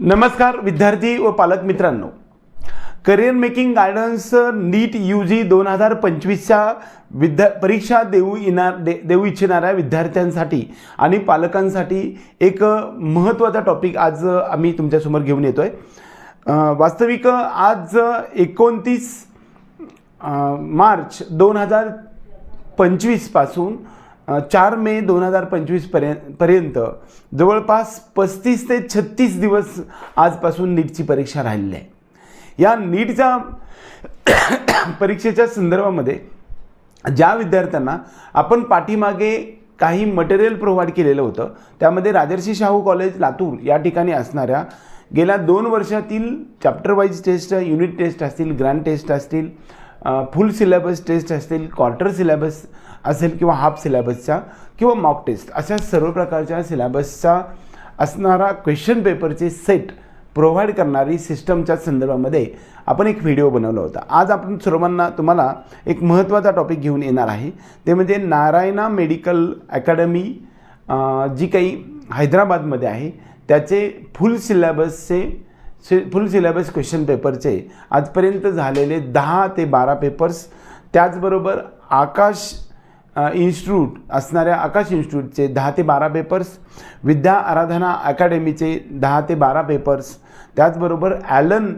नमस्कार विद्यार्थी व पालक मित्रांनो. Career making guidance NEET U G दोन हजार पंचवीसच्या विद्या परीक्षा देऊ येणार दे देऊ इच्छिणाऱ्या विद्यार्थ्यांसाठी आणि पालकांसाठी एक महत्त्वाचा टॉपिक आज आम्ही तुमच्यासमोर घेऊन येतो आहे वास्तविक आज एकोणतीस मार्च दोन हजार पंचवीसपासून चार मे दोन हजार पंचवीसपर्यंत पर्यंत जवळपास पस्तीस ते छत्तीस दिवस आजपासून नीटची परीक्षा राहिलेली आहे. या नीटच्या परीक्षेच्या संदर्भामध्ये ज्या विद्यार्थ्यांना आपण पाठीमागे काही मटेरियल प्रोव्हाइड केलेलं होतं त्यामध्ये राजर्षी शाहू कॉलेज लातूर या ठिकाणी असणाऱ्या गेल्या दोन वर्षातील chapter wise test unit test असतील ग्रँड टेस्ट असतील फुल सिलेबस टेस्ट असतील क्वार्टर सिलेबस असेल किंवा हाफ सिलेबसच्या किंवा मॉक टेस्ट अशा सर्व प्रकारच्या सिलेबसचा असणारा क्वेश्चन पेपरचे सेट प्रोव्हाइड करणारी सिस्टमच्या संदर्भामध्ये आपण एक व्हिडिओ बनवला होता. आज आपण सर्वांना तुम्हाला एक महत्त्वाचा टॉपिक घेऊन येणार आहे. ते म्हणजे नारायणा मेडिकल अकॅडमी जी काही हैदराबादमध्ये आहे त्याचे फुल सिलेबसचे सि फुल सिलेबस क्वेश्चन पेपरचे आजपर्यंत झालेले दहा ते बारा पेपर्स त्याचबरोबर आकाश इन्स्टिट्यूट असणाऱ्या आकाश इन्स्टिट्यूटचे दहा ते बारा पेपर्स विद्या आराधना अकॅडमीचे दहा ते बारा पेपर्स त्याचबरोबर ॲलन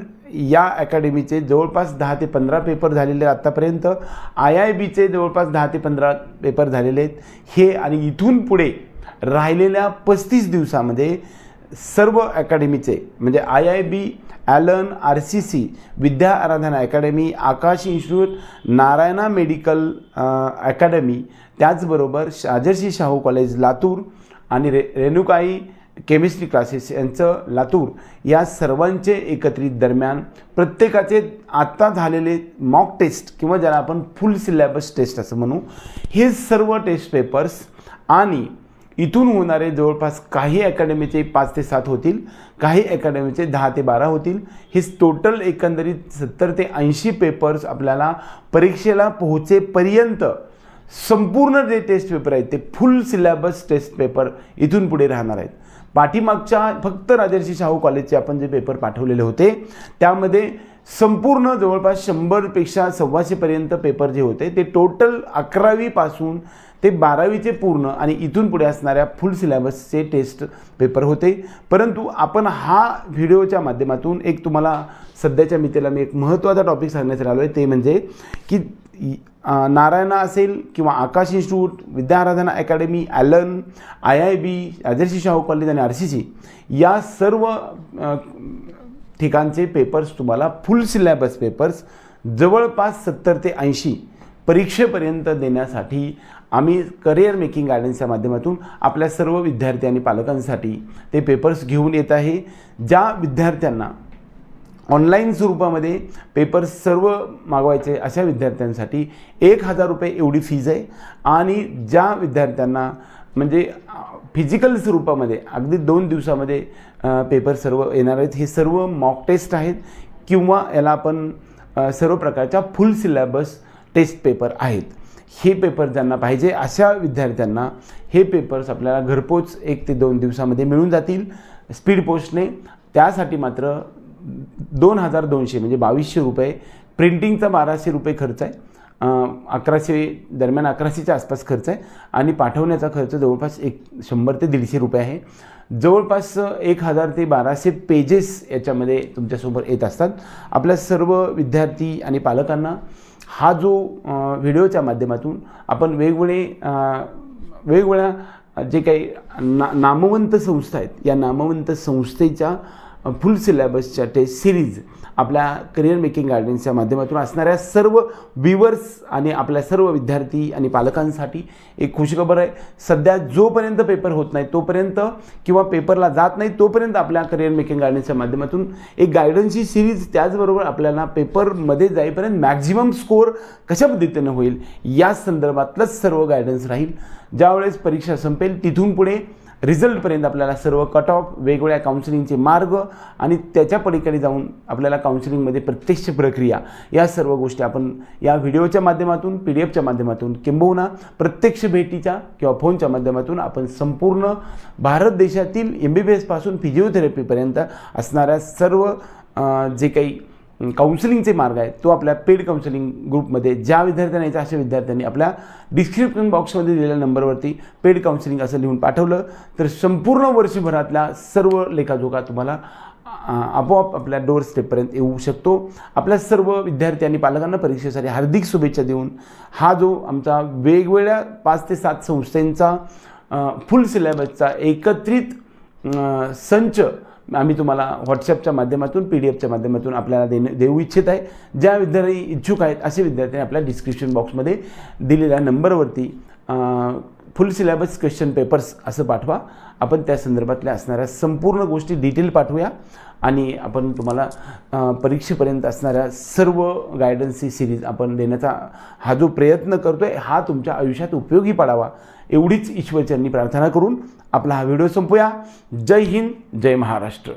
या अकॅडमीचे जवळपास दहा ते पंधरा पेपर झालेले आत्तापर्यंत आय आय बीचे जवळपास दहा ते पंधरा पेपर झालेले आहेत. हे आणि इथून पुढे राहिलेल्या पस्तीस दिवसामध्ये सर्व अकॅडमीचे म्हणजे I I B Allen R C C Vidya Aradhana academy Aakash institute Narayana medical academy त्याचबरोबर राजर्षी शाहू कॉलेज लातूर आणि रे रेणुकाई केमिस्ट्री क्लासेस यांचं लातूर या सर्वांचे एकत्रित दरम्यान प्रत्येकाचे आत्ता झालेले मॉक टेस्ट किंवा ज्याला आपण फुल सिलेबस टेस्ट असं म्हणू हे सर्व टेस्ट पेपर्स आणि इथून होणारे जवळपास काही अकॅडमीचे पाच ते सात होतील काही अकॅडमीचे दहा ते बारा होतील. हे टोटल एकंदरीत सत्तर ते ऐंशी पेपर्स आपल्याला परीक्षेला पोहोचेपर्यंत संपूर्ण जे टेस्ट पेपर आहेत ते फुल सिलेबस टेस्ट पेपर इथून पुढे राहणार आहेत. पाठीमागच्या फक्त राजर्षी शाहू कॉलेजचे आपण जे पेपर पाठवलेले होते त्यामध्ये संपूर्ण जवळपास शंभरपेक्षा सव्वाशेपर्यंत पेपर जे होते ते टोटल अकरावीपासून ते बारावीचे पूर्ण आणि इथून पुढे असणाऱ्या फुल सिलेबसचे टेस्ट पेपर होते. परंतु आपण हा व्हिडिओच्या माध्यमातून एक तुम्हाला सध्याच्या मितीला मी एक महत्त्वाचा टॉपिक सांगण्यासाठी आलो आहे ते म्हणजे की नारायणा असेल किंवा Aakash institute Vidya Aradhana academy Allen I I B Rajarshi Shahu college आणि आर सी सी या सर्व ठिकाणचे पेपर्स तुम्हाला फुल सिलॅबस पेपर्स जवळपास सत्तर ते ऐंशी परीक्षेपर्यंत देण्यासाठी आम्ही करिअर मेकिंग गायडन्सच्या माध्यमातून आपल्या सर्व विद्यार्थी आणि पालकांसाठी ते पेपर्स घेऊन येत आहे. ज्या विद्यार्थ्यांना ऑनलाईन स्वरूपामध्ये पेपर्स सर्व मागवायचे अशा विद्यार्थ्यांसाठी एक हजार रुपये एवढी फीज आहे. आणि ज्या विद्यार्थ्यांना म्हणजे फिजिकल स्वरूपामध्ये अगदी दोन दिवसामध्ये पेपर सर्व येणार आहेत. हे सर्व मॉक टेस्ट आहेत किंवा याला आपण सर्व प्रकारच्या फुल सिलेबस टेस्ट पेपर आहेत. हे पेपर ज्यांना पाहिजे अशा विद्यार्थ्यांना हे पेपर्स आपल्याला घरपोच एक ते दोन दिवसामध्ये मिळून जातील. स्पीड पोस्टने त्यासाठी मात्र दोन हजार दोनशे म्हणजे बावीसशे रुपये. प्रिंटिंगचा बाराशे रुपये खर्च आहे. अकराशे दरम्यान अकराशेच्या आसपास खर्च आहे आणि पाठवण्याचा खर्च जवळपास एक शंभर ते दीडशे रुपये आहे. जवळपास एक हजार ते बाराशे पेजेस याच्यामध्ये तुमच्यासमोर येत असतात. आपल्या सर्व विद्यार्थी आणि पालकांना हा जो व्हिडिओच्या माध्यमातून आपण वेगवेगळे वेगवेगळ्या जे काही ना नामवंत संस्था आहेत या नामवंत संस्थेच्या फुल सिलेबसच्या टेस्ट सिरीज आपल्या करिअर मेकिंग गार्डन्सच्या माध्यमातून असणाऱ्या सर्व व्ह्युअर्स आणि आपल्या सर्व विद्यार्थी आणि पालकांसाठी एक खुशखबर आहे. सध्या जोपर्यंत पेपर होत नाही तोपर्यंत किंवा पेपरला जात नाही तोपर्यंत आपल्या करिअर मेकिंग गार्डन्सच्या माध्यमातून एक गायडन्सची सिरीज त्याचबरोबर आपल्याला पेपरमध्ये जाईपर्यंत मॅक्झिमम स्कोअर कशा पद्धतीनं होईल या संदर्भातलंच सर्व गायडन्स राहील. ज्यावेळेस परीक्षा संपेल तिथून पुढे रिझल्टपर्यंत आपल्याला सर्व कट ऑफ वेगवेगळ्या काउन्सिलिंगचे मार्ग आणि त्याच्या पलीकडे जाऊन आपल्याला काउन्सिलिंगमध्ये प्रत्यक्ष प्रक्रिया या सर्व गोष्टी आपण या व्हिडिओच्या माध्यमातून पी डी एफच्या माध्यमातून किंबहुना प्रत्यक्ष भेटीच्या किंवा फोनच्या माध्यमातून आपण संपूर्ण भारत देशातील एम बी बी एसपासून फिजिओथेरपीपर्यंत असणाऱ्या सर्व जे काही काउन्सिलिंगचे मार्ग आहेत. तो आपल्या पेड काउन्सिलिंग ग्रुपमध्ये ज्या विद्यार्थ्यांना यायचं अशा विद्यार्थ्यांनी आपल्या डिस्क्रिप्शन बॉक्समध्ये दिलेल्या नंबरवरती पेड काउन्सिलिंग असं लिहून पाठवलं. तर संपूर्ण वर्षभरातल्या सर्व लेखाजोखा तुम्हाला आपोआप आपल्या डोअर स्टेपपर्यंत येऊ शकतो. आपल्या सर्व विद्यार्थी आणि पालकांना परीक्षेसाठी हार्दिक शुभेच्छा देऊन हा जो आमचा वेगवेगळ्या पाच ते सात संस्थांचा फुल सिलेबसचा एकत्रित संच आम्ही तुम्हाला व्हॉट्सअपच्या माध्यमातून पी डी एफच्या माध्यमातून आपल्याला देणे देऊ इच्छित आहे. ज्या विद्यार्थी इच्छुक आहेत असे विद्यार्थी आपल्या डिस्क्रिप्शन बॉक्समध्ये दिलेल्या नंबरवरती फुल सिलेबस क्वेश्चन पेपर्स असं पाठवा. आपण त्या संदर्भातल्या असणाऱ्या संपूर्ण गोष्टी डिटेल पाठवूया. आणि आपण तुम्हाला परीक्षेपर्यंत असणाऱ्या सर्व गायडन्सची सिरीज आपण देण्याचा हा जो प्रयत्न करतो आहे हा तुमच्या आयुष्यात उपयोगी पडावा. एवढीच ईश्वरचरणी प्रार्थना करून आपला हा व्हिडिओ संपूया. जय हिंद जय महाराष्ट्र.